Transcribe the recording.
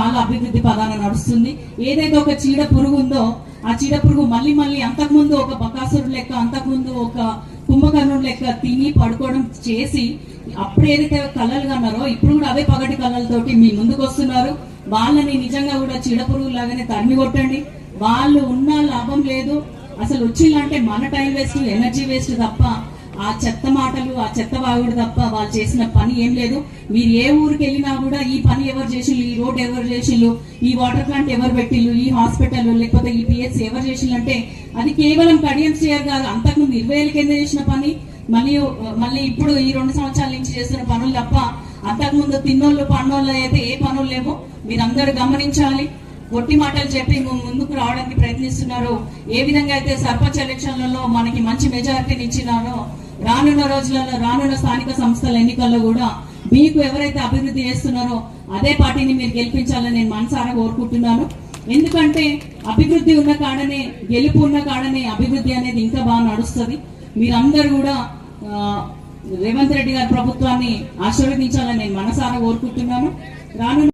చాలా అభివృద్ధి పదాన నడుస్తుంది. ఏదైతే ఒక చీడ పురుగు ఉందో ఆ చీడ పురుగు మళ్ళీ మళ్ళీ అంతకుముందు ఒక బకాసురుడు లెక్క అంతకుముందు ఒక కుంభకర్ణుడు లెక్క తిని పడుకోవడం చేసి అప్పుడు ఏదైతే కళలు కన్నారో ఇప్పుడు కూడా అవే పగటి కళలతోటి మీ ముందుకు వస్తున్నారు. వాళ్ళని నిజంగా కూడా చీడ పురుగు లాగానే తరిమి కొట్టండి. వాళ్ళు ఉన్న లాభం లేదు. అసలు వచ్చిందంటే మన టైం వేస్ట్ ఎనర్జీ వేస్ట్ తప్ప ఆ చెత్త మాటలు ఆ చెత్త వాగుడు తప్ప వాళ్ళు చేసిన పని ఏం లేదు. మీరు ఏ ఊరికి వెళ్ళినా కూడా ఈ పని ఎవరు చేసిళ్ళు ఈ రోడ్ ఎవరు చేసిళ్ళు ఈ వాటర్ ప్లాంట్ ఎవరు పెట్టిళ్ళు ఈ హాస్పిటల్ లేకపోతే ఈ పిఎస్ ఎవరు చేసిళ్ళు అంటే అది కేవలం కడియం చేయరు కాదు. అంతకుముందు ఇరవై ఏళ్ళ కింద చేసిన పని? మళ్ళీ మళ్ళీ ఇప్పుడు ఈ రెండు సంవత్సరాల నుంచి చేస్తున్న పనులు తప్ప అంతకుముందు తిన్నోళ్ళు పన్నోళ్ళు అయితే ఏ పనులు లేవో మీరందరూ గమనించాలి. గొట్టి మాటలు చెప్పి ముందుకు రావడానికి ప్రయత్నిస్తున్నారు ఏ విధంగా అయితే సర్పంచ్ ఎలక్షన్లలో మనకి మంచి మెజారిటీని ఇచ్చినారో రానున్న రోజులలో రానున్న స్థానిక సంస్థల ఎన్నికల్లో కూడా మీకు ఎవరైతే అభివృద్ధి చేస్తున్నారో అదే పార్టీని మీరు గెలిపించాలని నేను మనసారా కోరుకుంటున్నాను. ఎందుకంటే అభివృద్ధి ఉన్న కాడనే గెలుపు ఉన్న కాడనే అభివృద్ధి అనేది ఇంకా బాగా నడుస్తుంది. మీరందరూ కూడా రేవంత్ రెడ్డి గారి ప్రభుత్వాన్ని ఆశీర్వదించాలని నేను మనసారా కోరుకుంటున్నాను. రానున్న